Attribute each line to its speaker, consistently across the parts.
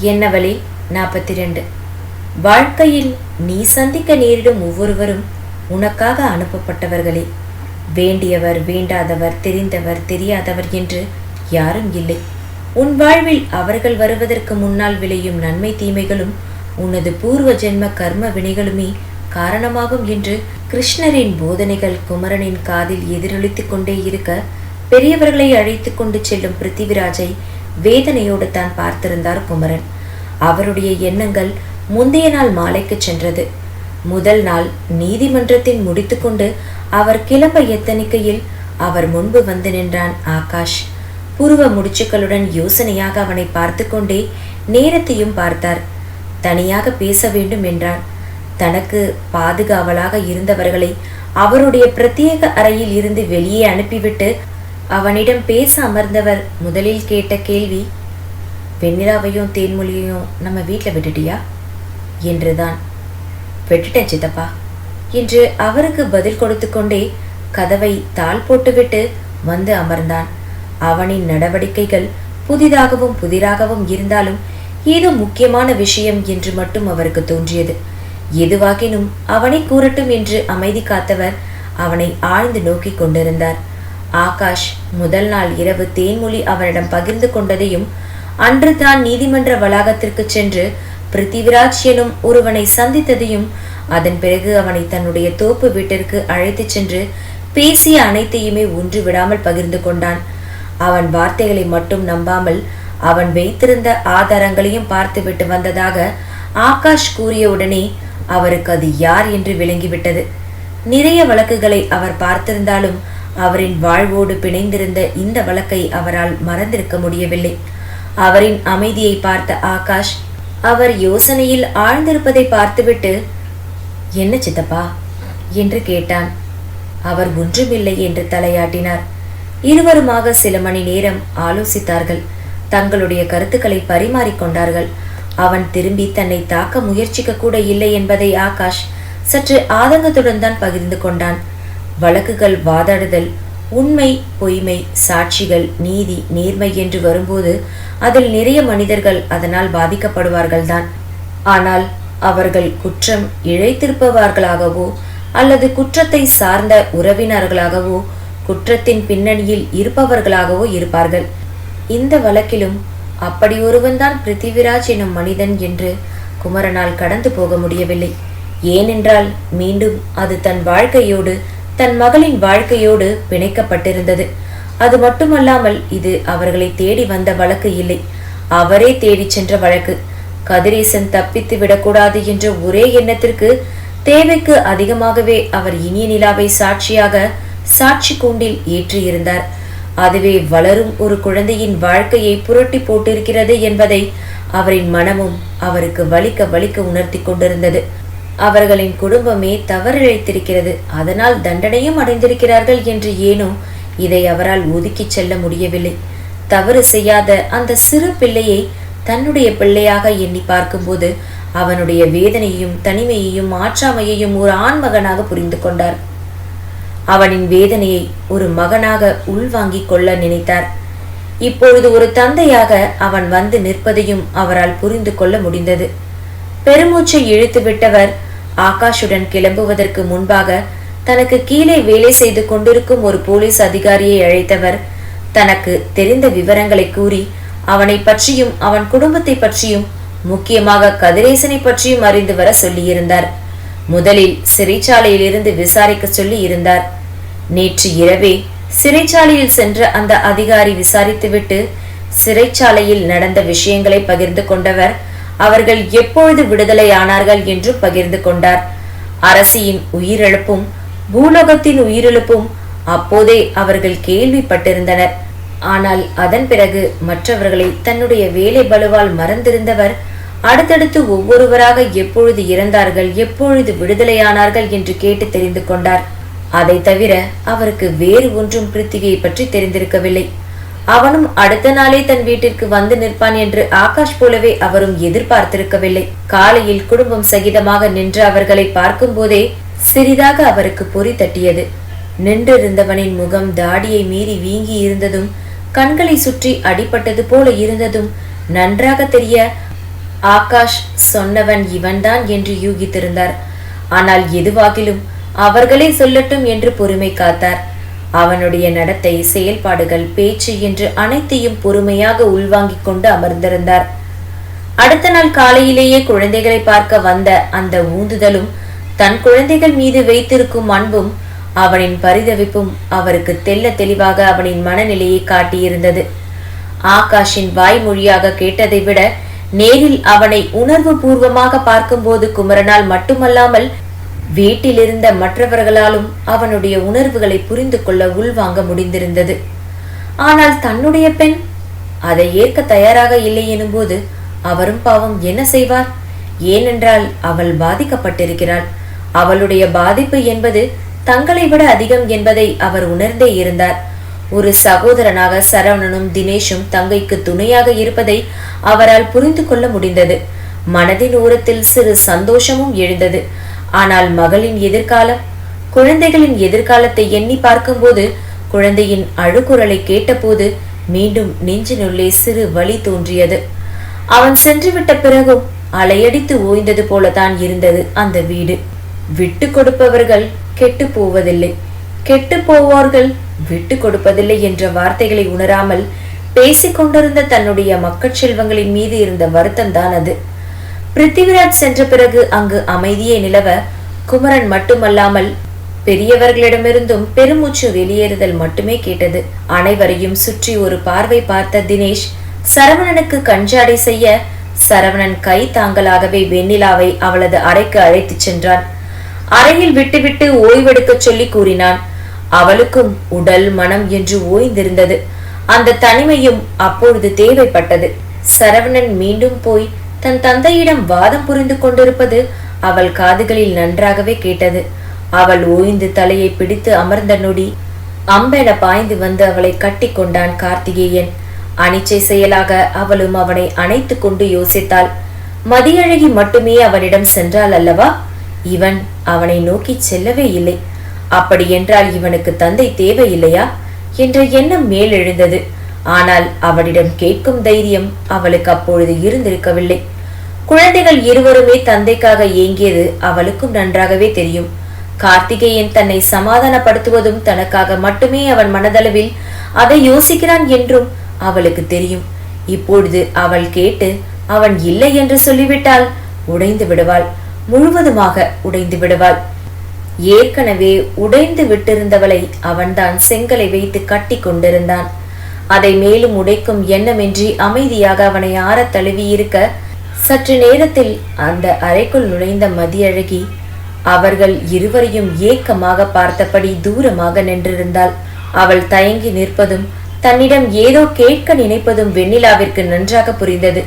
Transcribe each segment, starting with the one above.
Speaker 1: என்னவழி நாற்பத்தி ரெண்டு வாழ்க்கையில் நீ சந்திக்க நேரிடும் ஒவ்வொருவரும் உனக்காக அனுப்பப்பட்டவர்களே. வேண்டியவர் வேண்டாதவர் தெரிந்தவர் தெரியாதவர் என்று யாரும் இல்லை. உன் வாழ்வில் அவர்கள் வருவதற்கு முன்னால் விளையும் நன்மை தீமைகளும் உனது பூர்வ ஜென்ம கர்ம வினைகளுமே காரணமாகும் என்று கிருஷ்ணரின் போதனைகள் குமரனின் காதில் எதிரொலித்துக் கொண்டே இருக்க பெரியவர்களை அழைத்து கொண்டு செல்லும் பிருத்திவிராஜை வேதனையோடு தான் பார்த்திருந்தார் குமரன். அவருடைய எண்ணங்கள் முந்தைய நாள் மாலைக்கு சென்றது. முதல் நாள் நீதிமன்றத்தில் முடித்துக்கொண்டு அவர் கிளம்ப எத்தனிக்கையில் அவர் முன்பு வந்து நின்றான் ஆகாஷ். புருவ முடிச்சுக்களுடன் யோசனையாக அவனை பார்த்து கொண்டே நேரத்தையும் பார்த்தார். தனியாக பேச வேண்டும் என்றான். தனக்கு பாதுகாவலாக இருந்தவர்களை அவருடைய பிரத்யேக அறையில் இருந்து வெளியே அனுப்பிவிட்டு அவனிடம் பேச அமர்ந்தவர் முதலில் கேட்ட கேள்வி வெண்ணிலாவையும் தேன்மொழியையும் நம்ம வீட்டில் விட்டுட்டியா? என்றுதான். விட்டுட்டேன் சித்தப்பா. என்று அவருக்கு பதில் கொடுத்து கொண்டே கதவை தாள் போட்டுவிட்டு வந்து அமர்ந்தான். அவனின் நடவடிக்கைகள் புதிதாகவும் புதிராகவும் இருந்தாலும் ஏதோ முக்கியமான விஷயம் என்று மட்டும் அவருக்கு தோன்றியது. எதுவாகினும் அவனை கூறட்டும் என்று அமைதி காத்தவர் அவனை ஆழ்ந்து நோக்கிக் கொண்டிருந்தார். ஆகாஷ் முதல் நாள் இரவு தேன்மொழி அவனிடம் பகிர்ந்து கொண்டதையும் அன்று தான் நீதிமன்ற வளாகத்திற்கு சென்று பிருத்திவிராஜ் எனும் ஒருவனை சந்தித்ததையும் அதன் பிறகு அவனை தன்னுடைய தோப்பு வீட்டிற்கு அழைத்துச் சென்று பேசிய அனைத்தையுமே ஒன்று விடாமல் பகிர்ந்து கொண்டான். அவன் வார்த்தைகளை மட்டும் நம்பாமல் அவன் வைத்திருந்த ஆதாரங்களையும் பார்த்துவிட்டு வந்ததாக ஆகாஷ் கூறியவுடனே அவருக்கு அது யார் என்று விளங்கிவிட்டது. நிறைய வழக்குகளை அவர் பார்த்திருந்தாலும் அவரின் வாழ்வோடு பிணைந்திருந்த இந்த வழக்கை அவரால் மறந்திருக்க முடியவில்லை. அவரின் அமைதியை பார்த்த ஆகாஷ் அவர் யோசனையில் ஆழ்ந்திருப்பதை பார்த்துவிட்டு என்ன சித்தப்பா? என்று கேட்டான். அவர் ஒன்றுமில்லை என்று தலையாட்டினார். இருவருமாக சில மணி நேரம் ஆலோசித்தார்கள். தங்களுடைய கருத்துக்களை பரிமாறிக்கொண்டார்கள் அவன் திரும்பி தன்னை தாக்க முயற்சிக்க கூட இல்லை என்பதை ஆகாஷ் சற்று ஆதங்கத்துடன் தான் பகிர்ந்து கொண்டான். வழக்குகள் வாதாடுதல் உண்மை பொய்மை சாட்சிகள் நீதி நேர்மை என்று வரும்போது அதில் நிறைய மனிதர்கள் அதனால் பாதிக்கப்படுவார்கள்தான். ஆனால் அவர்கள் குற்றம் இழைத்திருப்பவர்களாகவோ அல்லது குற்றத்தை சார்ந்த உறவினர்களாகவோ குற்றத்தின் பின்னணியில் இருப்பவர்களாகவோ இருப்பார்கள். இந்த வழக்கிலும் அப்படி ஒருவன்தான் பிருத்திவிராஜ் எனும் மனிதன் என்று குமரனால் கடந்து போக முடியவில்லை. ஏனென்றால் மீண்டும் அது தன் வாழ்க்கையோடு தன் மகளின் வாழ்க்கையோடு பிணைக்கப்பட்டிருந்தது. அது மட்டுமல்லாமல் இது அவர்களை தேடி வந்த வழக்கு இல்லை. அவரே தேடி சென்ற வழக்கு. கதிரேசன் தப்பித்து விடக்கூடாது என்ற ஒரே எண்ணத்திற்கு தேவைக்கு அதிகமாகவே அவர் இனிய நிலாவை சாட்சியாக சாட்சி கூண்டில் ஏற்றியிருந்தார். அதுவே வளரும் ஒரு குழந்தையின் வாழ்க்கையை புரட்டி போட்டிருக்கிறது என்பதை அவரின் மனமும் அவருக்கு வலிக்க வலிக்க உணர்த்தி கொண்டிருந்தது. அவர்களின் குடும்பமே தவறிழைத்திருக்கிறது. அதனால் தண்டனையும் அடைந்திருக்கிறார்கள் என்று ஏனோ இதை அவரால் ஒதுக்கிச் செல்ல முடியவில்லை. தவறு செய்யாத அந்த சிறு பிள்ளையை தன்னுடைய பிள்ளையாக எண்ணி பார்க்கும்போது அவனுடைய வேதனையையும் தனிமையையும் ஆற்றாமையையும் ஒரு ஆண்மகனாக புரிந்து கொண்டார். அவனின் வேதனையை ஒரு மகனாக உள்வாங்கிக் கொள்ள நினைத்தார். இப்பொழுது ஒரு தந்தையாக அவன் வந்து நிற்பதையும் அவரால் புரிந்து கொள்ள முடிந்தது. பெருமூச்சை இழுத்து விட்டவர் ஆகாஷுடன் கிளம்புவதற்கு முன்பாக தனக்கு கீழே வேலை செய்து கொண்டிருக்கும் ஒரு போலீஸ் அதிகாரியை அழைத்தவர். தனக்கு தெரிந்த விவரங்களை கூறி அவனை பற்றியும் அவன் குடும்பத்தை பற்றியும் முக்கியமாக கதிரேசனை பற்றியும் அறிந்து வர சொல்லியிருந்தார். முதலில் சிறைச்சாலையில் இருந்து விசாரிக்க சொல்லி இருந்தார். நேற்று இரவே சிறைச்சாலையில் சென்ற அந்த அதிகாரி விசாரித்துவிட்டு சிறைச்சாலையில் நடந்த விஷயங்களை பகிர்ந்து கொண்டவர் அவர்கள் எப்பொழுது விடுதலையானார்கள் என்று பகிர்ந்து கொண்டார். அரசியின் உயிரிழப்பும் பூலோகத்தின் உயிரிழப்பும் அப்போதே அவர்கள் கேள்விப்பட்டிருந்தனர். ஆனால் அதன் பிறகு மற்றவர்களை தன்னுடைய வேலை பலுவால் மறந்திருந்தவர் அடுத்தடுத்து ஒவ்வொருவராக எப்பொழுது இறந்தார்கள் எப்பொழுது விடுதலையானார்கள் என்று கேட்டு தெரிந்து கொண்டார். அதை தவிர அவருக்கு வேறு ஒன்றும் பிருத்திவியை பற்றி தெரிந்திருக்கவில்லை. அவனும் அடுத்த நாளே தன் வீட்டிற்கு வந்து நிற்பான் என்று ஆகாஷ் போலவே அவரும் எதிர்பார்த்திருக்கவில்லை. காலையில் குடும்பம் சகிதமாக நின்று அவர்களை பார்க்கும்போதே சிறிதாக அவருக்கு பொறி தட்டியது. நின்றிருந்தவனின் முகம் தாடியை மீறி வீங்கி இருந்ததும் கண்களை சுற்றி அடிபட்டது போல இருந்ததும் நன்றாக தெரிய ஆகாஷ் சொன்னவன் இவன்தான் என்று யூகித்திருந்தார். ஆனால் எதுவாகிலும் அவர்களே சொல்லட்டும் என்று பொறுமை காத்தார். அவனுடைய நடத்தை செயல்பாடுகள் பேச்சு என்று அனைத்தையும் பொறுமையாக உள்வாங்கிக் கொண்டு அமர்ந்திருந்தார். அடுத்த நாள் காலையிலேயே குழந்தைகளை பார்க்க வந்த அந்த ஊந்துதலும் தன் குழந்தைகள் மீது வைத்திருக்கும் அன்பும் அவனின் பரிதவிப்பும் அவருக்கு தெல்ல தெளிவாக அவனின் மனநிலையை காட்டியிருந்தது. ஆகாஷின் வாய்மொழியாக கேட்டதை விட நேரில் அவனை உணர்வு பூர்வமாக பார்க்கும்போது குமரனால் மட்டுமல்லாமல் வீட்டிலிருந்த மற்றவர்களாலும் அவனுடைய உணர்வுகளை புரிந்து கொள்ள உள்வாங்க முடிந்திருந்தது. ஆனால் தன்னுடைய பெண் அதை ஏற்க தயாராக இல்லை எனும்போது அவரும் பாவம் என்ன செய்வார்? ஏனென்றால் அவள் பாதிக்கப்பட்டிருக்கிறாள். அவளுடைய பாதிப்பு என்பது தங்களை விட அதிகம் என்பதை அவர் உணர்ந்தே இருந்தார். ஒரு சகோதரனாக சரவணனும் தினேஷும் தங்கைக்கு துணையாக இருப்பதை அவரால் புரிந்து கொள்ள முடிந்தது. மனதின் ஓரத்தில் சிறு சந்தோஷமும் எழுந்தது. ஆனால் மகளின் எதிர்காலம் குழந்தைகளின் எதிர்காலத்தை எண்ணி பார்க்கும்போது குழந்தையின் அழுகுரலை கேட்டபோது மீண்டும் நெஞ்சினுள்ளே சிறு வழி தோன்றியது. அவன் சென்றுவிட்ட பிறகும் அலையடித்து ஓய்ந்தது போலதான் இருந்தது அந்த வீடு. விட்டு கொடுப்பவர்கள் கெட்டு போவதில்லை. கெட்டு போவார்கள் விட்டு கொடுப்பதில்லை என்ற வார்த்தைகளை உணராமல் பேசிக்கொண்டிருந்த தன்னுடைய மக்கள் செல்வங்களின் மீது இருந்த வருத்தம் தான் அது. பிருத்திவிராஜ் சென்ற பிறகு அங்கு அமைதியே நிலவ குமரன் மட்டுமல்லாமல் பெரியவர்களிடமிருந்தும் பெருமூச்சு வெளியேறுதல் மட்டுமே கேட்டது. அனைவரையும் சுற்றி ஒரு பார்வை பார்த்த தினேஷ் சரவணனுக்கு கஞ்சாடை செய்ய சரவணன் கை தாங்களாகவே வெண்ணிலாவை அவளது அறைக்கு அழைத்துச் சென்றான். அறையில் விட்டுவிட்டு ஓய்வெடுக்கச் சொல்லி கூறினான் அவளுக்கும் உடல் மனம் என்று ஓய்ந்திருந்தது. அந்த தனிமையும் அப்பொழுது தேவைப்பட்டது. சரவணன் மீண்டும் போய் தன் தந்தையிடம் வாதம் புரிந்து கொண்டிருப்பது அவள் காதுகளில் நன்றாகவே கேட்டது. அவள் ஓய்ந்து தலையை பிடித்து அமர்ந்த நொடி அம்பென பாய்ந்து வந்து அவளை கட்டி கொண்டான் கார்த்திகேயன். அனிச்சை செயலாக அவளும் அவனை அணைத்து கொண்டு யோசித்தாள். மதியழகி மட்டுமே அவனிடம் சென்றாள் அல்லவா? இவன் அவனை நோக்கி செல்லவே இல்லை. அப்படி என்றால் இவனுக்கு தந்தை தேவையில்லையா? என்ற எண்ணம் மேலெழுந்தது. ஆனால் அவளிடம் கேட்கும் தைரியம் அவளுக்கு அப்பொழுது இருந்திருக்கவில்லை. குழந்தைகள் இருவருமே தந்தைக்காக ஏங்கியது அவளுக்கும் நன்றாகவே தெரியும். கார்த்திகேயன் தன்னை சமாதானப்படுத்துவதும் தனக்காக மட்டுமே அவன் மனதளவில் அதை யோசிக்கிறான் என்றும் அவளுக்கு தெரியும். இப்பொழுது அவள் கேட்டு அவன் இல்லை என்று சொல்லிவிட்டால் உடைந்து விடுவாள். முழுவதுமாக உடைந்து விடுவாள். ஏற்கனவே உடைந்து விட்டிருந்தவளை அவன்தான் செங்கலை வைத்து கட்டி கொண்டிருந்தான். அதை மேலும் உடைக்கும் எண்ணமின்றி அமைதியாக அவனை ஆறத் தழுவி இருக்க சற்று நேரத்தில் அந்த அறைக்குள் நுழைந்த மதியழகி அவர்கள் இருவரையும் ஏக்கமாக பார்த்தபடி தூரமாக நின்றிருந்தாள். அவள் தயங்கி நிற்பதும் தன்னிடம் ஏதோ கேட்க நினைப்பதும் வெண்ணிலாவிற்கு நன்றாக புரிந்தது.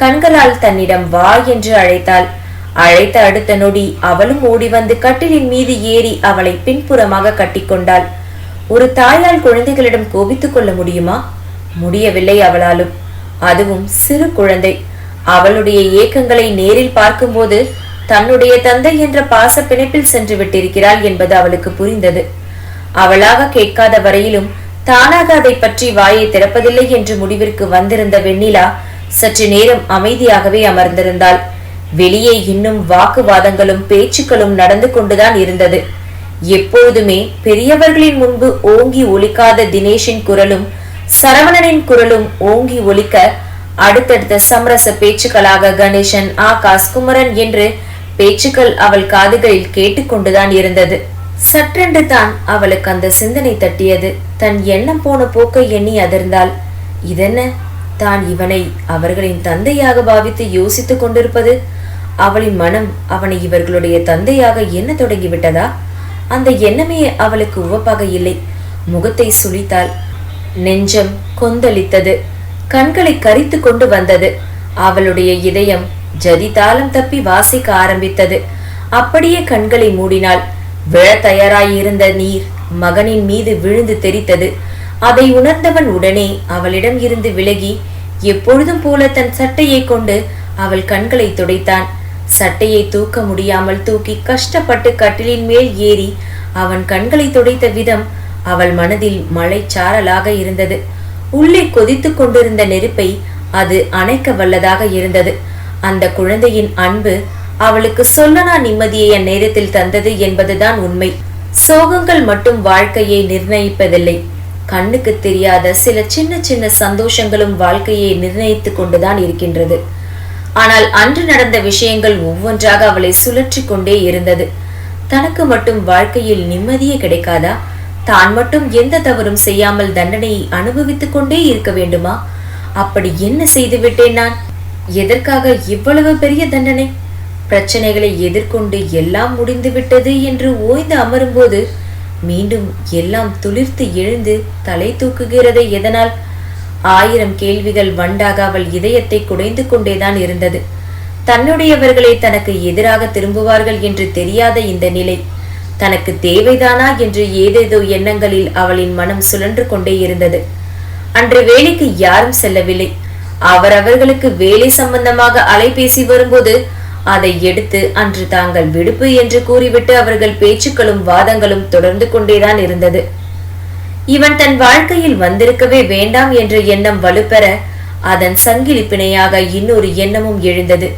Speaker 1: கண்களால் தன்னிடம் வா என்று அழைத்தாள். அழைத்த அடுத்த நொடி அவளும் ஓடி வந்து கட்டிலின் மீது ஏறி அவளை பின்புறமாக கட்டிக்கொண்டாள். ஒரு தாயால் குழந்தைகளிடம் கோபித்துக் கொள்ள முடியுமா? முடியவில்லை அவளாலும். அதுவும் சிறு குழந்தை. அவளுடைய ஏக்கங்களை நேரில் பார்க்கும்போது தன்னுடைய தந்தை என்ற பாச பிணைப்பில் சென்று விட்டிருக்கிறாள் என்பது அவளுக்கு புரிந்தது. அவளாக கேட்காத வரையிலும் தானாக அதை பற்றி வாயை திறப்பதில்லை என்று முடிவிற்கு வந்திருந்த வெண்ணிலா சற்று நேரம் அமைதியாகவே அமர்ந்திருந்தாள். வெளியே இன்னும் வாக்குவாதங்களும் பேச்சுக்களும் நடந்து கொண்டுதான் இருந்தது. எப்பொழுதுமே பெரியவர்களின் முன்பு ஓங்கி ஒலிக்காத தினேஷின் குரலும் சரவணனின் குரலும் ஓங்கி ஒலிக்க அடுத்தடுத்த சமரச பேச்சுக்களாக கணேசன் ஆகாஷ் குமரன் என்று பேச்சுக்கள் அவள் காதுகளில் கேட்டுக்கொண்டுதான் இருந்தது. சற்றென்று தான் அவளுக்கு அந்த சிந்தனை தட்டியது. தன் எண்ணம் போன போக்கை எண்ணி அதிர்ந்தாள். இதென்ன? தான் இவனை அவர்களின் தந்தையாக பாவித்து யோசித்துக் கொண்டிருப்பது? அவளின் மனம் அவனை இவர்களுடைய தந்தையாக எண்ண தொடங்கிவிட்டதா அந்த எண்ணமே அவளுக்கு உவப்பாக இல்லை. முகத்தை சுளித்தாள் நெஞ்சம் கொந்தளித்தது. கண்களை கரித்து கொண்டு வந்தது. அவளுடைய இதயம் ஜதிதாளம் தப்பி வாசிக்க ஆரம்பித்தது. அப்படியே கண்களை மூடினாள். விழ தயாராயிருந்த நீர் மகனின் மீது விழுந்து தெரித்தது. அதை உணர்ந்தவன் உடனே அவளிடம் இருந்து விலகி எப்பொழுதும் போல தன் சட்டையை கொண்டு அவள் கண்களை துடைத்தான். சட்டையை தூக்க முடியாமல் தூக்கி கஷ்டப்பட்டு கட்டிலின் மேல் ஏறி அவன் கண்களை துடைத்த விதம் அவள் மனதில் மழைச்சாரலாக இருந்தது. உள்ளே கொதித்துக் கொண்டிருந்த நெருப்பை அது அணைக்க வல்லதாக இருந்தது. அந்த குழந்தையின் அன்பு அவளுக்கு சொல்லனா நிம்மதியை அந்நேரத்தில் தந்தது என்பதுதான் உண்மை. சோகங்கள் மட்டும் வாழ்க்கையை நிர்ணயிப்பதில்லை. கண்ணுக்கு தெரியாத சில சின்ன சின்ன சந்தோஷங்களும் வாழ்க்கையை நிர்ணயித்துக் கொண்டுதான் இருக்கின்றது. ஆனால் அன்று நடந்த விஷயங்கள் ஒவ்வொன்றாக அவளை சுழற்றி கொண்டே இருந்தது. தனக்கு மட்டும் வாழ்க்கையில் நிம்மதியே கிடைக்காதா? தான் மட்டும் எந்த தவறும் செய்யாமல் தண்டனையை அனுபவித்துக் கொண்டே இருக்க வேண்டுமா? அப்படி என்ன செய்து விட்டேன் நான்? எதற்காக இவ்வளவு பெரிய தண்டனை? பிரச்சனைகளை எதிர்கொண்டு எல்லாம் முடிந்து விட்டது என்று ஓய்ந்து அமரும்போது மீண்டும் எல்லாம் துளிர்த்து எழுந்து தலை தூக்குகிறதை எதனால்? ஆயிரம் கேள்விகள் வண்டாக அவள் இதயத்தை குடைந்து கொண்டேதான் இருந்தது. தன்னுடையவர்களே தனக்கு எதிராக திரும்புவார்கள் என்று தெரியாத இந்த நிலை. தனக்கு தேவைதானா என்று ஏதேதோ எண்ணங்களில் அவளின் மனம் சுழன்று கொண்டே இருந்தது. அன்று வேலைக்கு யாரும் செல்லவில்லை. அவரவர்களுக்கு வேலை சம்பந்தமாக அலைபேசி வரும்போது அதை எடுத்து அன்று தாங்கள் விடுப்பு என்று கூறிவிட்டு அவர்கள் பேச்சுக்களும் வாதங்களும் தொடர்ந்து கொண்டேதான் இருந்தது. இவன் தன் வாழ்க்கையில் வந்திருக்கவே வேண்டாம் என்ற எண்ணம் வலுப்பெற அதன் சங்கிலி பிணையாக இன்னொரு எண்ணமும் எழுந்தது.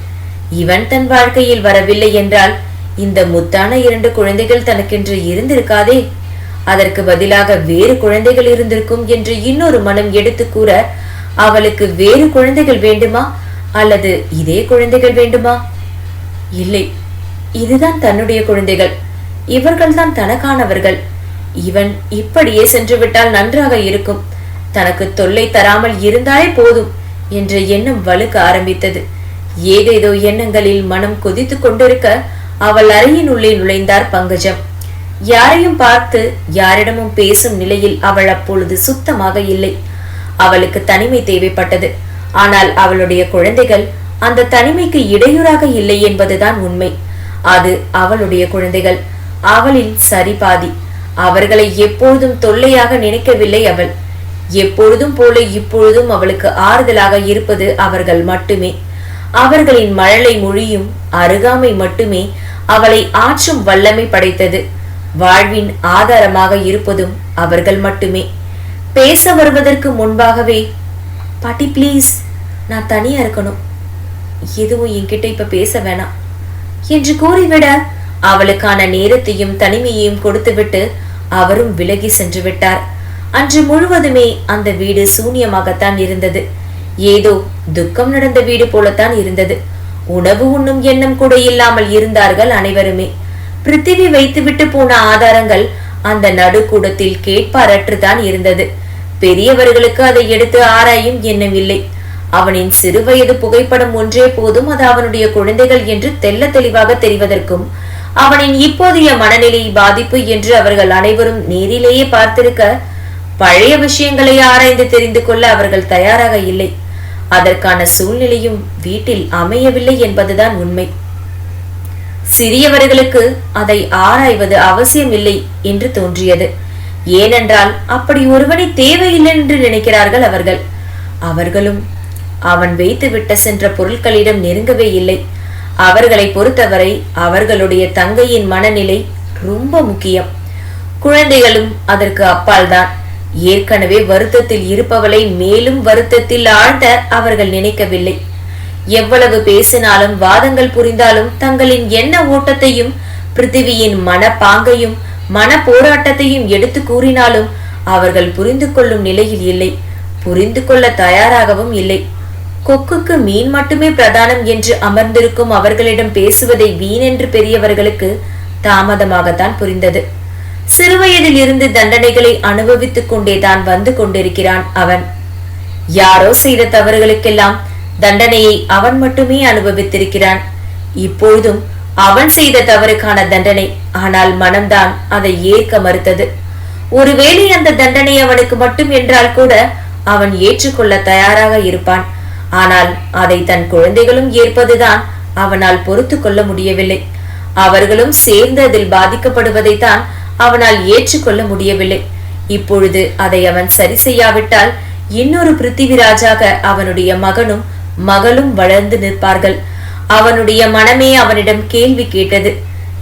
Speaker 1: இவன் தன் வாழ்க்கையில் வரவில்லை என்றால் இந்த முத்தான இரண்டு குழந்தைகள் தனக்கென்று இருந்திருக்காதே? அதற்கு பதிலாக வேறு குழந்தைகள் இருந்திருக்கும் என்று இன்னொரு மனம் எடுத்து கூற அவளுக்கு வேறு குழந்தைகள் வேண்டுமா? அல்லது இதே குழந்தைகள் வேண்டுமா? இல்லை இதுதான் தன்னுடைய குழந்தைகள். இவர்கள்தான் தனக்கானவர்கள். இவன் இப்படியே சென்று விட்டால் நன்றாக இருக்கும். தனக்கு தொல்லை தராமல் இருந்தாலே போதும் என்ற எண்ணம் வலுக்க ஆரம்பித்தது. ஏதேதோ எண்ணங்களில் மனம் கொதித்து கொண்டிருக்க அவள் அறையின் உள்ளே நுழைந்தார் பங்கஜம். யாரையும் பார்த்து யாரிடமும் பேசும் நிலையில் அவள் அப்பொழுது சுத்தமாக இல்லை. அவளுக்கு தனிமை தேவைப்பட்டது. ஆனால் அவளுடைய குழந்தைகள் அந்த தனிமைக்கு இடையூறாக இல்லை என்பதுதான் உண்மை. அது அவளுடைய குழந்தைகள். அவளின் சரி பாதி. அவர்களை எப்பொழுதும் தொல்லையாக நினைக்கவில்லை அவள். எப்பொழுதும் போல இப்பொழுதும் அவளுக்கு ஆறுதலாக இருப்பது அவர்கள் மட்டுமே. அவர்களின் மழலை மொழியும் அருகாமை மட்டுமே அவளை ஆற்றும் வல்லமை படைத்தது. வாழ்வின் ஆதாரமாக இருப்பதும் அவர்கள் மட்டுமே. பேச வருவதற்கு முன்பாகவே பாட்டி ப்ளீஸ் நான் தனியா இருக்கணும். எதுவும் என்கிட்ட இப்ப பேச வேணாம் என்று கூறிவிட அவளுக்கான நேரத்தையும் தனிமையையும் கொடுத்துவிட்டு அவரும் விலகி சென்று விட்டார். அன்று முழுவதுமே அந்த வீடு சூனியமாகத்தான் இருந்தது. ஏதோ துக்கம் நடந்த வீடு போலத்தான் இருந்தது. உணவு உண்ணும் எண்ணம் கூட இல்லாமல் இருந்தார்கள் அனைவருமே. பிருத்திவி வைத்துவிட்டு போன ஆதாரங்கள் அந்த நடுக்கூடத்தில் கேட்பாரற்றுதான் இருந்தது. பெரியவர்களுக்கு அதை எடுத்து ஆராயும் எண்ணம் இல்லை. அவனின் சிறுவயது புகைப்படம் ஒன்றே போதும் அது அவனுடைய குழந்தைகள் என்று தெல்ல தெளிவாக தெரிவதற்கும் அவனின் இப்போதைய மனநிலை பாதிப்பு என்று அவர்கள் அனைவரும் நேரிலேயே பார்த்திருக்க பழைய விஷயங்களை ஆராய்ந்து தெரிந்து கொள்ள அவர்கள் தயாராக இல்லை. அதற்கான சூழ்நிலையும் வீட்டில் அமையவில்லை என்பதுதான் உண்மை. சிறியவர்களுக்கு அதை ஆராய்வது அவசியமில்லை என்று தோன்றியது. ஏனென்றால் அப்படி ஒருவனை தேவையில்லை என்று நினைக்கிறார்கள் அவர்கள். அவர்களும் அவன் வைத்து விட்ட சென்ற பொருட்களிடம் நெருங்கவே இல்லை. அவர்களை பொறுத்தவரை அவர்களுடைய தங்கையின் மனநிலை ரொம்ப முக்கியம். குழந்தைகளும் அதற்கு அப்பால்தான். ஏற்கனவே வருத்தத்தில் இருப்பவளை மேலும் வருத்தத்தில் ஆழ்ந்த அவர்கள் நினைக்கவில்லை. எவ்வளவு பேசினாலும் வாதங்கள் புரிந்தாலும் தங்களின் எண்ண ஓட்டத்தையும் பிருத்திவியின் மனப்பாங்கையும் மன போராட்டத்தையும் எடுத்து கூறினாலும் அவர்கள் புரிந்து கொள்ளும் நிலையில் இல்லை. புரிந்து கொள்ள தயாராகவும் இல்லை. கொக்குக்கு மீன் மட்டுமே பிரதானம் என்று அமர்ந்திருக்கும் அவர்களிடம் பேசுவதை வீணென்று பெரியவர்களுக்கு தாமதமாகத்தான் புரிந்தது. சிறுவயதில் இருந்து தண்டனைகளை அனுபவித்துக் கொண்டே தான் வந்து கொண்டிருக்கிறான் அவன். யாரோ செய்த தவறுகளுக்கெல்லாம் தண்டனையை அவன் மட்டுமே அனுபவித்திருக்கிறான். இப்பொழுதும் அவன் செய்த தவறுக்கான தண்டனை ஆனால் மனம்தான் அதை ஏற்க மறுத்தது. ஒருவேளை அந்த தண்டனை அவனுக்கு மட்டும் என்றால் கூட அவன் ஏற்றுக்கொள்ள தயாராக இருப்பான். ஆனால் அதை தன் குழந்தைகளும் ஏற்பதுதான் அவனால் பொறுத்து கொள்ள முடியவில்லை. அவர்களும் சேர்ந்து அதில் பாதிக்கப்படுவதைத்தான் அவனால் ஏற்றுக்கொள்ள முடியவில்லை. இப்பொழுது அதை அவன் சரி செய்யாவிட்டால் இன்னொரு பிருத்திவிராஜாக அவனுடைய மகனும் மகளும் வளர்ந்து நிற்பார்கள். அவனுடைய மனமே அவனிடம் கேள்வி கேட்டது.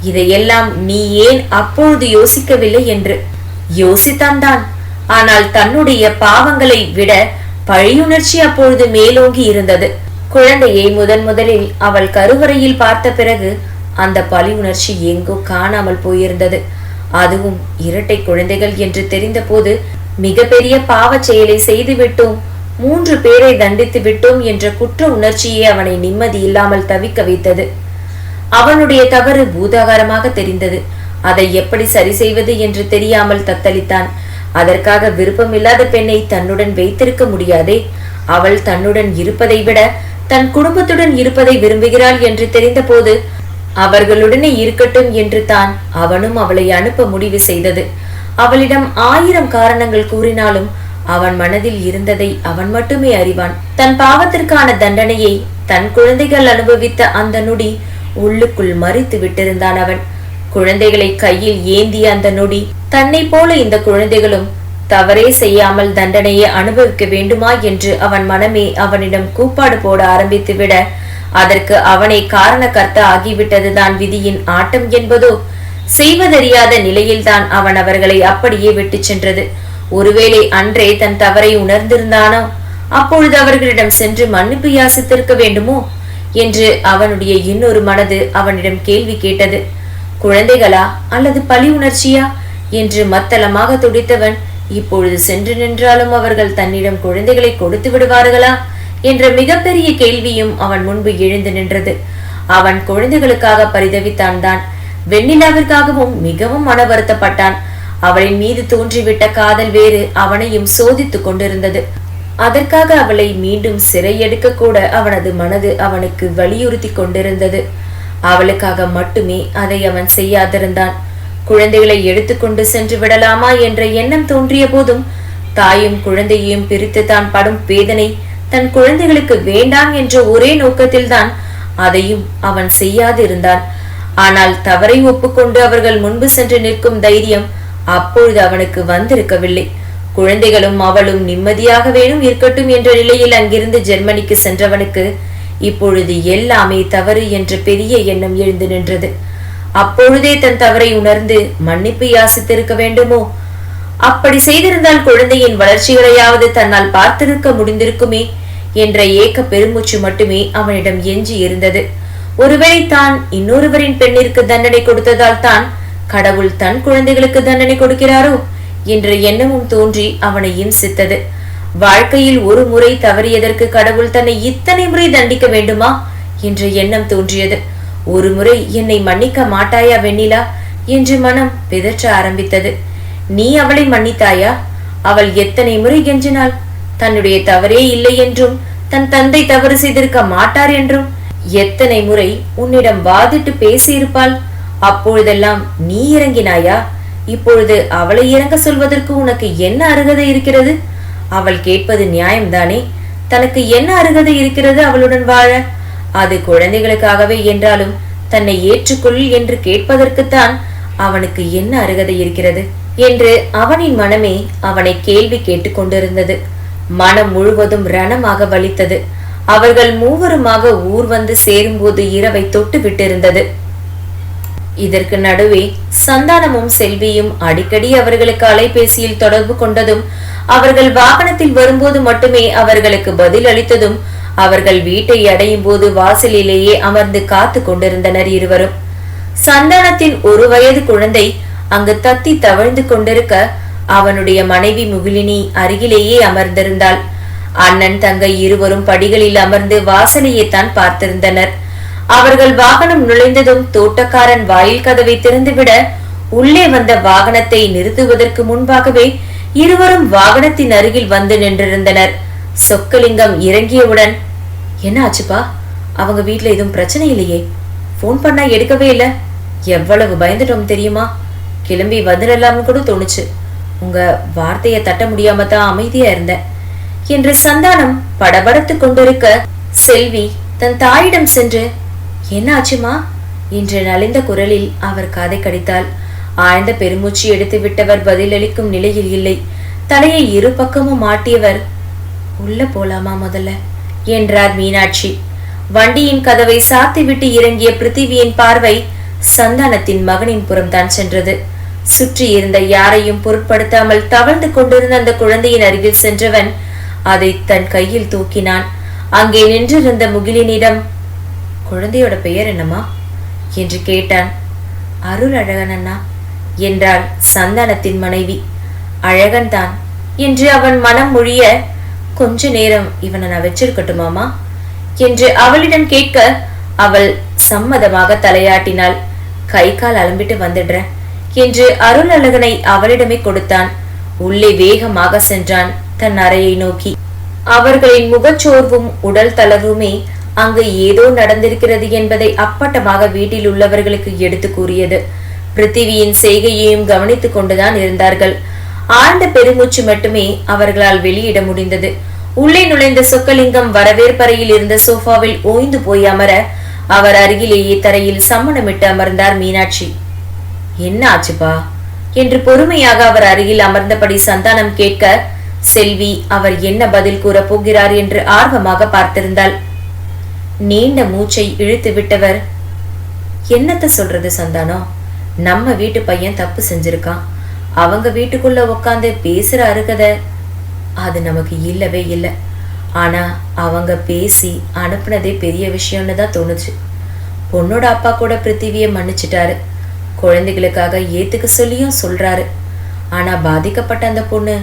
Speaker 1: இதையெல்லாம் நீ ஏன் அப்பொழுது யோசிக்கவில்லை என்று? யோசித்தான் தான். ஆனால் தன்னுடைய பாவங்களை விட பழியுணர்ச்சி அப்பொழுது மேலோங்கி இருந்தது. குழந்தையை முதன் முதலில் அவள் கருவறையில் பார்த்த பிறகு அந்த பழி உணர்ச்சி எங்கோ காணாமல் போயிருந்தது. அதுவும் இரட்டை குழந்தைகள் என்று தெரிந்தபோது மிகப்பெரிய பாவச் செயலை செய்து விட்டோம் மூன்று பேரை தண்டித்து விட்டோம் என்ற குற்ற உணர்ச்சியே அவனை நிம்மதி இல்லாமல் தவிக்க வைத்தது. அவனுடைய தவறு பூதாகாரமாக தெரிந்தது. அதை எப்படி சரி செய்வது என்று தெரியாமல் தத்தளித்தான். அதற்காக விருப்பமில்லாத பெண்ணை தன்னுடன் வைத்திருக்க முடியாதே. அவள் தன்னுடன் இருப்பதை விட தன் குடும்பத்துடன் இருப்பதை விரும்புகிறாள் என்று தெரிந்தபோது அவர்களுடனே இருக்கட்டும் என்று தான் அவனும் அவளை அனுப்ப முடிவு செய்தது. அவளிடம் ஆயிரம் காரணங்கள் கூறினாலும் அவன் மனதில் இருந்ததை அவன் மட்டுமே அறிவான். தன் பாவத்திற்கான தண்டனையை தன் குழந்தைகள் அனுபவித்த அந்த நொடி உள்ளுக்குள் மறித்து விட்டிருந்தான் அவன். குழந்தைகளை கையில் ஏந்திய அந்த நொடி தன்னை போல இந்த குழந்தைகளும் தவறே செய்யாமல் தண்டனையை அனுபவிக்க வேண்டுமா என்று அவன் மனமே அவனிடம் கூப்பாடு போட ஆரம்பித்து விட அதற்கு அவனை காரணக்கர்த்த ஆகிவிட்டதுதான் விதியின் ஆட்டம் என்பதோ? செய்வதறியாத நிலையில்தான் அவன் அவர்களை அப்படியே விட்டு சென்றது. ஒருவேளை அன்றே தன் தவறை உணர்ந்திருந்தானோ? அப்பொழுது அவர்களிடம் சென்று மன்னிப்பு யாசித்திருக்க வேண்டுமோ? என்று அவனுடைய இன்னொரு மனது அவனிடம் கேள்வி கேட்டது. குழந்தைகளா அல்லது பழி உணர்ச்சியா என்று மத்தளமாக துடித்தவன் இப்பொழுது சென்று நின்றாலும் அவர்கள் தன்னிடம் குழந்தைகளை கொடுத்து விடுவார்களா என்ற மிகப்பெரிய கேள்வியும் அவன் முன்பு எழுந்து நின்றது. அவன் குழந்தைகளுக்காக பரிதவித்தான் தான். வெண்ணிலாவிற்காகவும் மிகவும் மன வருத்தப்பட்டான் அவளின் மீது தோன்றிவிட்ட காதல் வேறு அவனையும் சோதித்துக் கொண்டிருந்தது. அதற்காக அவளை மீண்டும் சிறையெடுக்க கூட அவனது மனது அவனுக்கு வலியுறுத்தி கொண்டிருந்தது. அவளுக்காக மட்டுமே அதை அவன் செய்யாதிருந்தான். குழந்தைகளை எடுத்துக்கொண்டு சென்று விடலாமா என்ற எண்ணம் தோன்றிய போதும் தாயும் குழந்தையையும் பிரித்து தான் படும் வேதனை தன் குழந்தைகளுக்கு வேண்டாம் என்ற ஒரே நோக்கத்தில்தான் அதையும் அவன் செய்யாதிருந்தான். ஆனால் தவறை ஒப்புக்கொண்டு அவர்கள் முன்பு சென்று நிற்கும் தைரியம் அப்பொழுது அவனுக்கு வந்திருக்கவில்லை. குழந்தைகளும் அவளும் நிம்மதியாக வேணும் இருக்கட்டும் என்ற நிலையில் அங்கிருந்து ஜெர்மனிக்கு சென்றவனுக்கு இப்பொழுது எல்லாமே தவறு என்ற பெரிய எண்ணம் எழுந்து நின்றது. அப்பொழுதே தன் தவறை உணர்ந்து மன்னிப்பு யாசித்திருக்க வேண்டுமோ? அப்படி செய்திருந்தால் குழந்தையின் வளர்ச்சிகளையாவது தன்னால் பார்த்திருக்க முடிந்திருக்குமே? என்ற ஏக்க பெருமூச்சு மட்டுமே அவனிடம் எஞ்சி இருந்தது. ஒருவேளை தான் இன்னொருவரின் பெண்ணிற்கு தண்டனை கொடுத்ததால் தான் கடவுள் தன் குழந்தைகளுக்கு தண்டனை கொடுக்கிறாரோ? என்ற எண்ணமும் தோன்றி அவனை இம்சித்தது. வாழ்க்கையில் ஒரு முறை தவறியதற்கு கடவுள் தன்னை இத்தனை முறை தண்டிக்க வேண்டுமா? என்ற எண்ணம் தோன்றியது. ஒரு முறை என்னை மன்னிக்க மாட்டாயா வெண்ணிலா? என்று மனம் பிதற்ற ஆரம்பித்தது. நீ அவளை மன்னித்தாயா? அவள் எத்தனை முறை கெஞ்சினாள்? தன்னுடைய தவறே இல்லை என்றும் தன் தந்தை தவறு செய்திருக்க மாட்டார் என்றும் எத்தனை முறை உன்னிடம் வாதிட்டு பேசியிருப்பாள்? அப்பொழுதெல்லாம் நீ இறங்கினாயா? இப்பொழுது அவளை இறங்க சொல்வதற்கு உனக்கு என்ன அருகதை இருக்கிறது? அவள் கேட்பது நியாயம்தானே? தனக்கு என்ன அருகதை இருக்கிறது அவளுடன் வாழ? அது குழந்தைகளுக்காகவே என்றாலும் தன்னை ஏற்றுக்கொள் என்று கேட்பதற்குத்தான் அவனுக்கு என்ன அருகதை இருக்கிறது? என்று அவனின் மனமே அவனை கேள்வி கேட்டுக்கொண்டிருந்தது மனம் முழுவதும் ரணமாக வலித்தது. அவர்கள் மூவருமாக ஊர் வந்து சேரும்போது இரவை தொட்டு விட்டிருந்தது இதற்கு நடுவே சந்தானமும் செல்வியும் அடிக்கடி அவர்களுக்கு அலைபேசியில் தொடர்பு கொண்டதும் அவர்கள் வாகனத்தில் வரும்போது மட்டுமே அவர்களுக்கு பதில் அளித்ததும் அவர்கள் வீட்டை அடையும் போது வாசலிலேயே அமர்ந்து காத்து கொண்டிருந்தனர் இருவரும். சந்தானத்தின் ஒரு வயது குழந்தை அங்கு தத்தி தவழ்ந்து கொண்டிருக்க அவனுடைய மனைவி முகிலினி அருகிலேயே அமர்ந்திருந்தாள். அண்ணன் தங்கை இருவரும் படிகளில் அமர்ந்து வாசலையே தான் பார்த்திருந்தனர். அவர்கள் வாகனம் நுழைந்ததும் தோட்டக்காரன் வாயில் கதவை திறந்துவிட உள்ளே வந்த வாகனத்தை நிறுத்துவதற்கு முன்பாகவே இருவரும் வாகனத்தின் அருகில் வந்து நின்றிருந்தனர். சொக்கலிங்கம் இறங்கியவுடன் என்ன ஆச்சுப்பா? அவங்க வீட்ல எதுவும் பிரச்சனை இல்லையே? ஃபோன் பண்ணா எடுக்கவே இல்ல. எவ்வளவு பயந்துட்டோம் தெரியுமா? கிளம்பி வந்துடலாம்னு கூட தோணுச்சு. உங்க வார்த்தையை தட்ட முடியாம தான் அமைதியா இருந்தேன் என்று சந்தானம் படபடத்து கொண்டிருக்க செல்வி தன் தாயிடம் சென்று என்ன ஆச்சுமா என்று நலிந்த குரலில் அவர் காதை கடித்தாள். ஆழ்ந்த பெருமூச்சு எடுத்து விட்டவர் பதிலளிக்கும் நிலையில் இல்லை. தலையை இரு பக்கமும் மாட்டியவர் உள்ள போலாமா முதல்ல? என்றார் மீனாட்சி. வண்டியின் கதவை சாத்திவிட்டு இறங்கிய பிருத்திவியின் பார்வை சந்தானத்தின் மகனின் புறம் தான் சென்றது. சுற்றி இருந்த யாரையும் பொருட்படுத்தாமல் தவழ்ந்து கொண்டிருந்த அந்த குழந்தையின் அருகில் சென்றவன் அதை தன் கையில் தூக்கினான். அங்கே நின்றிருந்த முகிலினிடம் குழந்தையோட பெயர் என்னம்மா? என்று கேட்டான். அருள் அழகன் அண்ணா என்றாள் சந்தானத்தின் மனைவி. அழகன்தான் என்று அவன் மனம் மொழிய கொஞ்ச நேரம் இவனை நான் வச்சிருக்கட்டுமாமா என்று அவளிடம் கேட்க அவள் சம்மதமாக தலையாட்டினாள். கை கால் அலம்பிட்டு வந்துடுறேன் என்று அருள் அழகனை அவளிடமே கொடுத்தான். உள்ளே வேகமாக சென்றான் தன் அறையை நோக்கி. அவர்களின் முகச்சோர்வும் உடல் தளர்வுமே அங்கு ஏதோ நடந்திருக்கிறது என்பதை அப்பட்டமாக வீட்டில் உள்ளவர்களுக்கு எடுத்து கூறியது. பிருத்திவியின் செய்கையையும் கவனித்துக் கொண்டுதான் இருந்தார்கள். ஆழ்ந்த பெருமூச்சு மட்டுமே அவர்களால் வெளியிட முடிந்தது. உள்ளே நுழைந்த சொக்கலிங்கம் வரவேற்பறையில் இருந்த சோஃபாவில் ஓய்ந்து போய் அமர அவர் அருகிலேயே தரையில் சம்மணமிட்டு அமர்ந்தார் மீனாட்சி. என்ன ஆச்சுப்பா? என்று பொறுமையாக அவர் அருகில் அமர்ந்தபடி சந்தானம் கேட்க செல்வி அவர் என்ன பதில் கூறப் போகிறார்? என்று ஆர்வமாக பார்த்திருந்தாள். நீண்ட மூச்சை இழுத்து விட்டவர். என்னத்த சொல்றது சந்தானம் நம்ம வீட்டு பையன் தப்பு செஞ்சிருக்கான். அவங்க வீட்டுக்குள்ள உட்காந்து பேசுற அருகதை அது நமக்கு இல்லவே இல்லை. ஆனா அவங்க பேசி அனுப்புனதே பெரிய விஷயம்னு தான் தோணுச்சு. பொண்ணோட அப்பா கூட பிருத்திவியை மன்னிச்சிட்டாரு. குழந்தைகளுக்காக ஏத்துக்க சொல்லியும் சொல்றாரு. ஆனா பாதிக்கப்பட்ட அந்த பொண்ணு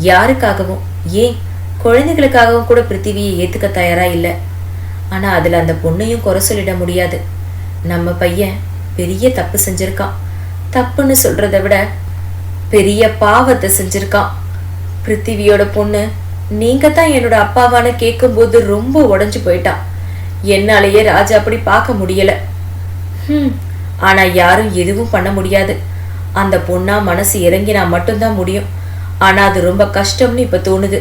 Speaker 1: யாருக்காகவும் ஏன் குழந்தைகளுக்காகவும் கூட பிருத்திவியை ஏத்துக்க தயாரா இல்லை. ஆனா அதுல அந்த பொண்ணையும் குறை சொல்லிட முடியாது. நம்ம பையன் பெரிய தப்பு செஞ்சிருக்கான். தப்புன்னு சொல்றதை விட பெரிய பாவத்தை செஞ்சிருக்கான். பிருத்திவியோட பொண்ணு நீங்கள் தான் என்னோட அப்பாவான்னு கேட்கும்போது ரொம்ப உடஞ்சி போயிட்டான். என்னாலேயே ராஜா அப்படி பார்க்க முடியல. ம் ஆனா யாரும் எதுவும் பண்ண முடியாது. அந்த பொண்ணா மனசு இறங்கினா மட்டும்தான் முடியும். ஆனா அது ரொம்ப கஷ்டம்னு இப்ப தோணுது.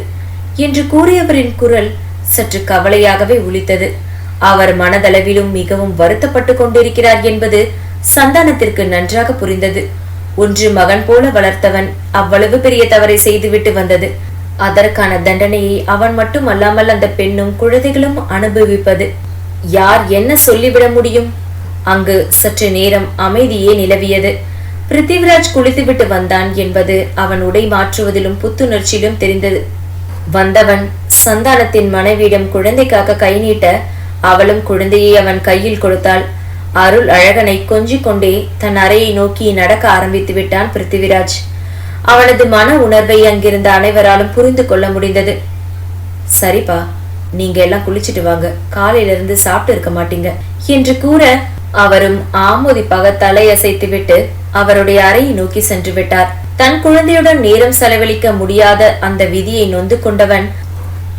Speaker 1: என்று கூறியவரின் குரல் சற்று கவலையாகவே ஒலித்தது. அவர் மனதளவிலும் மிகவும் வருத்தப்பட்டு கொண்டிருக்கிறார் என்பது சந்தானத்திற்கு நன்றாக புரிந்தது. ஒன்று மகன் போல வளர்த்தவன் அவ்வளவு பெரிய தவறை செய்துவிட்டு வந்தது. அதற்கான தண்டனையை அவன் மட்டும் அல்லாமல் அந்த பெண்ணும் குழந்தைகளும் அனுபவிப்பது. யார் என்ன சொல்லிவிட முடியும்? அங்கு சற்று நேரம் அமைதியே நிலவியது. பிருத்திவிராஜ் குளித்துவிட்டு வந்தான் என்பது அவன் உடை மாற்றுவதிலும் புத்துணர்ச்சியிலும் தெரிந்தது. வந்தவன் சந்தானத்தின் மனைவியிடம் குழந்தைக்காக கை நீட்ட அவளும் குழந்தையை அவன் கையில் கொடுத்தாள். அருள் அழகனை கொஞ்சிக் கொண்டே தன் அறையை நோக்கி நடக்க ஆரம்பித்து விட்டான் பிருத்திவிராஜ். அவனது மன உணர்வை அங்கிருந்த அனைவராலும் புரிந்து கொள்ள முடிந்தது. சரிப்பா நீங்க எல்லாம் குளிச்சிட்டு வாங்க. காலையில இருந்து சாப்பிட்டு இருக்க மாட்டீங்க. என்று கூற அவரும் ஆமோதிப்பாக தலையசைத்துவிட்டு அவருடைய அறையை நோக்கி சென்று விட்டார். தன் குழந்தையுடன் நேரம் செலவழிக்க முடியாத அந்த விதியை நொந்து கொண்டவன்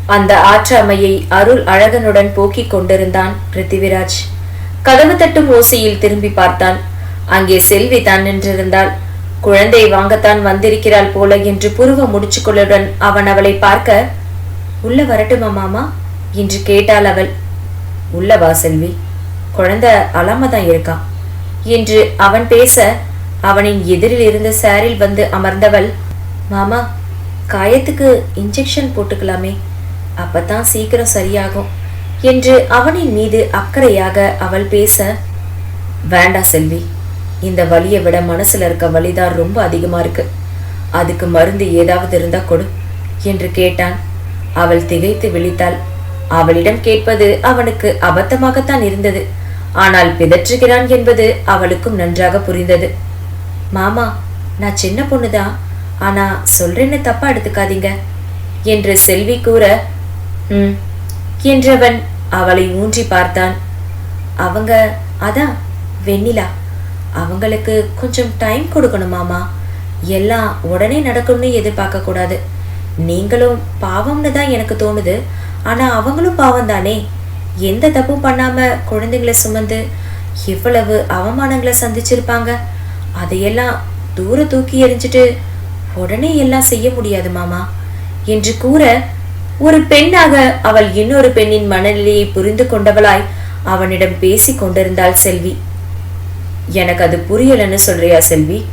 Speaker 1: அந்த ஆற்றாமையை அருள் அழகனுடன் போக்கிக் கொண்டிருந்தான் பிருத்திவிராஜ். கதவு தட்டும் ஓசையில் திரும்பி பார்த்தான். அங்கே செல்வி தான் நின்றிருந்தாள். குழந்தை வாங்கத்தான் வந்திருக்கிறாள் போல என்று புருவ முடிச்சுக்கொள்ளுடன் அவன் அவளை பார்க்க உள்ள வரட்டுமா மாமா? என்று கேட்டாள் அவள். உள்ள வா செல்வி. குழந்தை அலாம தான் இருக்கான் என்று அவன் பேச அவனின் எதிரில் இருந்த சேரில் வந்து அமர்ந்தவள் மாமா காயத்துக்கு இன்ஜெக்ஷன் போட்டுக்கலாமே. அப்பதான் சீக்கிரம் சரியாகும் என்று அவனின் மீது அக்கறையாக அவள் பேச வேண்டாம் செல்வி இந்த வலியை விட மனசுல இருக்க வலிதான் ரொம்ப அதிகமா இருக்கு. அதுக்கு மருந்து ஏதாவது இருந்தா கொடு என்று கேட்டான். அவள் திகைத்து விழித்தாள். அவளிடம் கேட்பது அவனுக்கு அபத்தமாகத்தான் இருந்தது. ஆனால் பிதற்றுகிறான் என்பது அவளுக்கும் நன்றாக புரிந்தது. மாமா நான் சின்ன பொண்ணுதான். ஆனா சொல்றேன்னு தப்பா எடுத்துக்காதீங்க. என்று செல்வி கூற ம் என்றவன் அவளை ஊன்றி பார்த்தான். அவங்க அதான் வெண்ணிலா அவங்களுக்கு கொஞ்சம் டைம் கொடுக்கணும் மாமா. எல்லாம் உடனே நடக்கும்னு எதிர்பார்க்க கூடாது. நீங்களும் பாவம்னு தான் எனக்கு தோணுது. ஆனா அவங்களும் பாவம் தானே எந்த தப்பும் பண்ணாம குழந்தைங்களை சுமந்து எவ்வளவு அவமானங்களை சந்திச்சிருப்பாங்க. அதையெல்லாம் தூர தூக்கி எறிஞ்சிட்டு உடனே எல்லாம் செய்ய முடியாது மாமா. என்று கூற ஒரு பெண்ணாக அவள் இன்னொரு பெண்ணின் மனநிலையை புரிந்து கொண்டவளாய் அவனிடம் பேசிக் கொண்டிருந்தாள் செல்வி. எனக்கு அது புரியலன்னு சொல்றியா செல்வி?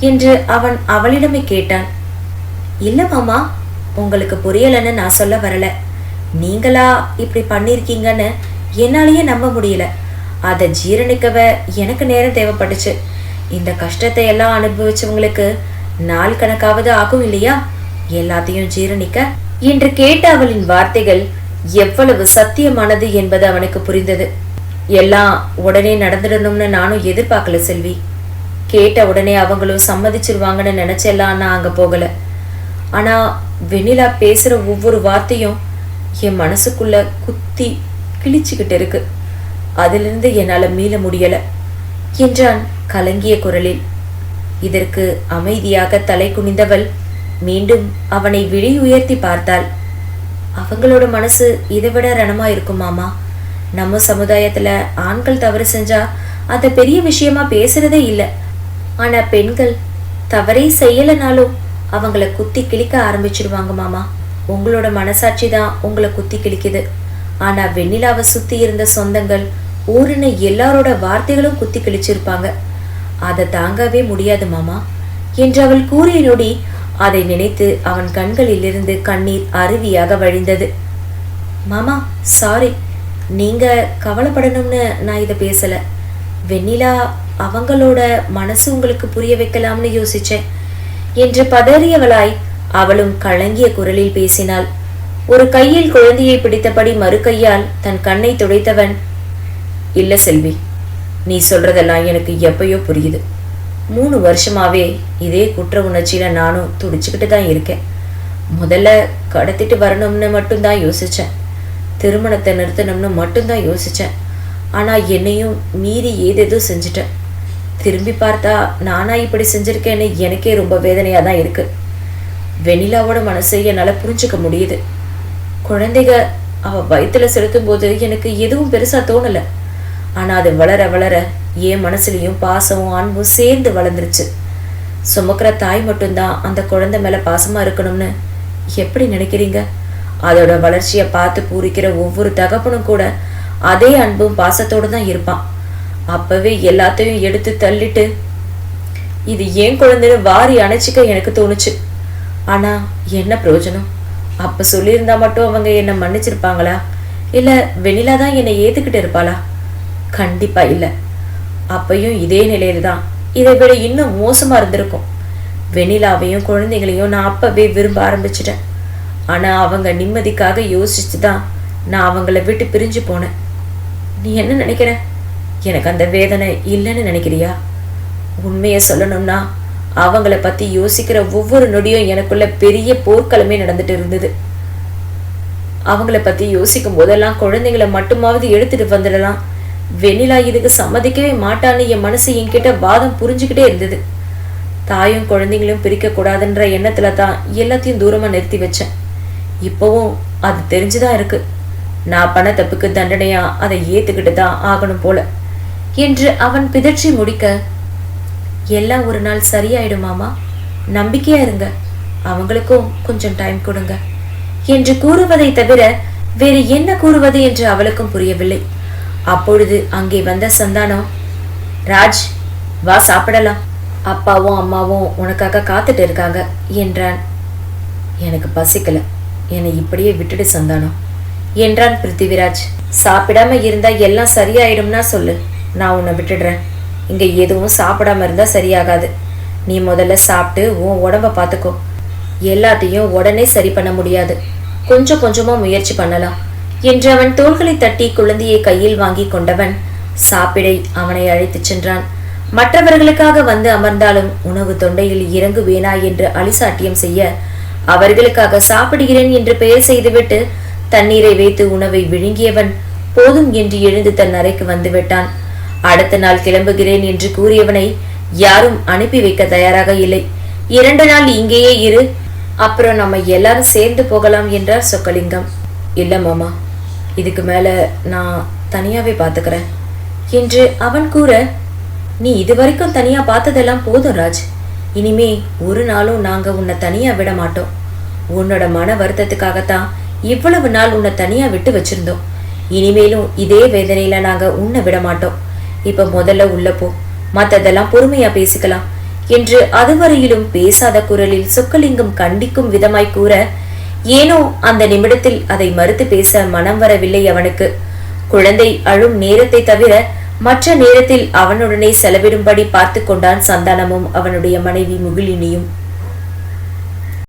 Speaker 1: என்று அவன் அவளிடமே கேட்டான். இல்ல மாமா. உங்களுக்கு புரியலன்னு நான் சொல்ல வரல. நீங்களா இப்படி பண்ணிருக்கீங்கன்னு என்னாலேயே நம்ப முடியல. அதை ஜீரணிக்கவே எனக்கு நேரம் தேவைப்பட்டுச்சு. இந்த கஷ்டத்தை எல்லாம் அனுபவிச்சவங்களுக்கு நாள் கணக்காவது ஆகும் இல்லையா? எல்லாத்தையும் ஜீரணிக்க என்று கேட்ட அவளின் வார்த்தைகள் எவ்வளவு சத்தியமானது என்பது அவனுக்கு புரிந்தது. எல்லாம் உடனே நடந்துடணும்னு நானும் எதிர்பார்க்கல செல்வி. கேட்ட உடனே அவங்களும் சம்மதிச்சிருவாங்கன்னு நினைச்செல்லாம் நான் அங்க போகல. ஆனா வெண்ணிலா பேசுற ஒவ்வொரு வார்த்தையும் என் மனசுக்குள்ள குத்தி கிழிச்சுக்கிட்டு இருக்கு. அதிலிருந்து என்னால் மீள முடியலை. என்றான் கலங்கிய குரலில். இதற்கு அமைதியாக தலை குனிந்தவள் மீண்டும் அவனை விழி உயர்த்தி பார்த்தாள். அவங்களோட மனசு இதை விட ரணமா இருக்குமாமா நம்ம சமுதாயத்துல ஆண்கள் தவறு செஞ்சா அத பெரிய விஷயமா பேசுறதே இல்லை. ஆனா பெண்கள் தவறே செய்யலைனாலும் அவங்கள குத்தி கிழிக்க ஆரம்பிச்சிடுவாங்க மாமா. உங்களோட மனசாட்சி தான் உங்களை குத்தி கிழிக்குது. ஆனா வெண்ணிலாவை சுத்தி இருந்த சொந்தங்கள் ஊரின எல்லாரோட வார்த்தைகளும் குத்தி கிழிச்சிருப்பாங்க. அதை தாங்கவே முடியாது மாமா. என்று அவள் கூறிய நொடி அதை நினைத்து அவன் கண்களிலிருந்து கண்ணீர் அருவியாக வழிந்தது. மாமா சாரி நீங்க கவலைப்படணும்னு நான் இதை பேசல. வெண்ணிலா அவங்களோட மனசு உங்களுக்கு புரிய வைக்கலாம்னு யோசிச்சேன் என்று பதறியவளாய் அவளும் கலங்கிய குரலில் பேசினாள். ஒரு கையில் குழந்தையை பிடித்தபடி மறு கையால் தன் கண்ணை துடைத்தவன் இல்லை செல்வி நீ சொல்றதெல்லாம் எனக்கு எப்பயோ புரியுது. மூணு வருஷமாவே இதே குற்ற உணர்ச்சியில நானும் துடிச்சுக்கிட்டு தான் இருக்கேன். முதல்ல கடத்திட்டு வரணும்னு மட்டும்தான் யோசிச்சேன். திருமணத்தை நிறுத்தணும்னு மட்டும்தான் யோசிச்சேன். ஆனா என்னையும் மீறி ஏதேதோ செஞ்சுட்டேன். திரும்பி பார்த்தா நானா இப்படி செஞ்சிருக்கேன்னு எனக்கே ரொம்ப வேதனையா தான் இருக்கு. வெனிலாவோட மனசை என்னால புரிஞ்சுக்க முடியுது. குழந்தைக அவ வயிற்றுல செலுத்தும் போது எனக்கு எதுவும் பெருசா தோணலை. ஆனால் அது வளர வளர என் மனசுலையும் பாசமும் அன்பும் சேர்ந்து வளர்ந்துருச்சு. சுமக்கிற தாய் மட்டும்தான் அந்த குழந்தை மேலே பாசமாக இருக்கணும்னு எப்படி நினைக்கிறீங்க? அதோட வளர்ச்சியை பார்த்து பூரிக்கிற ஒவ்வொரு தகப்பனும் கூட அதே அன்பும் பாசத்தோடு தான் இருப்பான். அப்பவே எல்லாத்தையும் எடுத்து தள்ளிட்டு இது ஏன் குழந்தைன்னு வாரி அணைச்சிக்க எனக்கு தோணுச்சு. ஆனால் என்ன பிரயோஜனம்? அப்போ சொல்லியிருந்தா மட்டும் அவங்க என்னை மன்னிச்சிருப்பாங்களா? இல்லை வெண்ணிலா தான் என்னை ஏற்றுக்கிட்டு இருப்பாளா? கண்டிப்பா இல்லை. அப்பையும் இதே நிலையில தான் இதை விட இன்னும் மோசமா இருந்திருக்கும். வெண்ணிலாவையும் குழந்தைகளையும் நான் அப்பவே விரும்ப ஆரம்பிச்சிட்டேன். ஆனா அவங்க நிம்மதிக்காக யோசிச்சு தான் நான் அவங்கள விட்டு பிரிஞ்சு போனேன். நீ என்ன நினைக்கிற? எனக்கு அந்த வேதனை இல்லைன்னு நினைக்கிறியா? உண்மையை சொல்லணும்னா அவங்கள பத்தி யோசிக்கிற ஒவ்வொரு நொடியும் எனக்குள்ள பெரிய போர்க்களமே நடந்துட்டு இருந்தது. அவங்கள பத்தி யோசிக்கும் போதெல்லாம் குழந்தைங்கள மட்டுமாவது எடுத்துட்டு வந்துடலாம். வெண்ணிலா இதுக்கு சம்மதிக்கவே மாட்டான்னு என் மனசு என்கிட்ட வாதம் புரிஞ்சுக்கிட்டே இருந்தது. தாயும் குழந்தைங்களையும் பிரிக்க கூடாதுன்ற எண்ணத்துல தான் எல்லாத்தையும் தூரமா நிறுத்தி வச்சேன். இப்போவும் அது தெரிஞ்சுதான் இருக்கு. நான் பண்ண தப்புக்கு தண்டனையா அதை ஏத்துக்கிட்டு தான் ஆகணும் போல. என்று அவன் பிதற்றி முடிக்க எல்லாம் ஒரு நாள் சரியாயிடுமாமா நம்பிக்கையா இருங்க. அவங்களுக்கும் கொஞ்சம் டைம் கொடுங்க. என்று கூறுவதை தவிர வேறு என்ன கூறுவது என்று அவளுக்கும் புரியவில்லை. அப்பொழுது அங்கே வந்த சந்தானம் ராஜ் வா சாப்பிடலாம். அப்பாவும் அம்மாவும் உனக்காக காத்துட்டு இருக்காங்க என்றான். எனக்கு பசிக்கல. என்னை இப்படியே விட்டுடு சந்தானம் என்றான் பிருத்திவிராஜ். சாப்பிடாம இருந்தா எல்லாம் சரியாயிடும்னா சொல்லு. நான் உன்னை விட்டுடுறேன். இங்க எதுவும் சாப்பிடாம இருந்தா சரியாகாது. நீ முதல்ல சாப்பிட்டு உன் உடம்ப பார்த்துக்கோ எல்லாத்தையும் உடனே சரி பண்ண முடியாது. கொஞ்சம் கொஞ்சமா முயற்சி பண்ணலாம். என்று அவன் தோள்களை தட்டி குழந்தையை கையில் வாங்கி கொண்டவன் சாப்பிடை அவனை அழைத்துச் சென்றான். மற்றவர்களுக்காக வந்து அமர்ந்தாலும் உணவு தொண்டையில் இறங்குவேனா என்று அலிசாட்டியம் செய்ய அவர்களுக்காக சாப்பிடுகிறேன் என்று பெயர் செய்துவிட்டு தண்ணீரை வைத்து உணவை விழுங்கியவன் போதும் என்று எழுந்து தன் அறைக்கு வந்துவிட்டான் அடுத்த நாள் கிளம்புகிறேன் என்று கூறியவனை யாரும் அனுப்பி வைக்க தயாராக இல்லை. இரண்டு நாள் இங்கேயே இரு அப்புறம் நம்ம எல்லாரும் சேர்ந்து போகலாம் என்றார் சொக்கலிங்கம். இல்ல மாமா இதுக்கு மேலே நான் தனியாகவே பார்த்துக்கிறேன் என்று அவன் கூற நீ இதுவரைக்கும் தனியாக பார்த்ததெல்லாம் போதும் ராஜ். இனிமே ஒரு நாளும் நாங்கள் உன்னை தனியாக விட மாட்டோம். உன்னோட மன வருத்தத்துக்காகத்தான் இவ்வளவு நாள் உன்னை தனியாக விட்டு வச்சிருந்தோம். இனிமேலும் இதே வேதனையில நாங்கள் உன்னை விட மாட்டோம். இப்போ முதல்ல உள்ள போ. மற்றதெல்லாம் பொறுமையாக பேசிக்கலாம். என்று அதுவரையிலும் பேசாத குரலில் சொக்கலிங்கம் கண்டிக்கும் விதமாய் கூற ஏனோ அந்த நிமிடத்தில் அதை மறுத்து பேச மனம் வரவில்லை அவனுக்கு. குழந்தை அழும் நேரத்தை தவிர மற்ற நேரத்தில் அவனுடனே செலவிடும்படி பார்த்து கொண்டான் சந்தானமும் அவனுடைய மனைவி முகிலினியும்.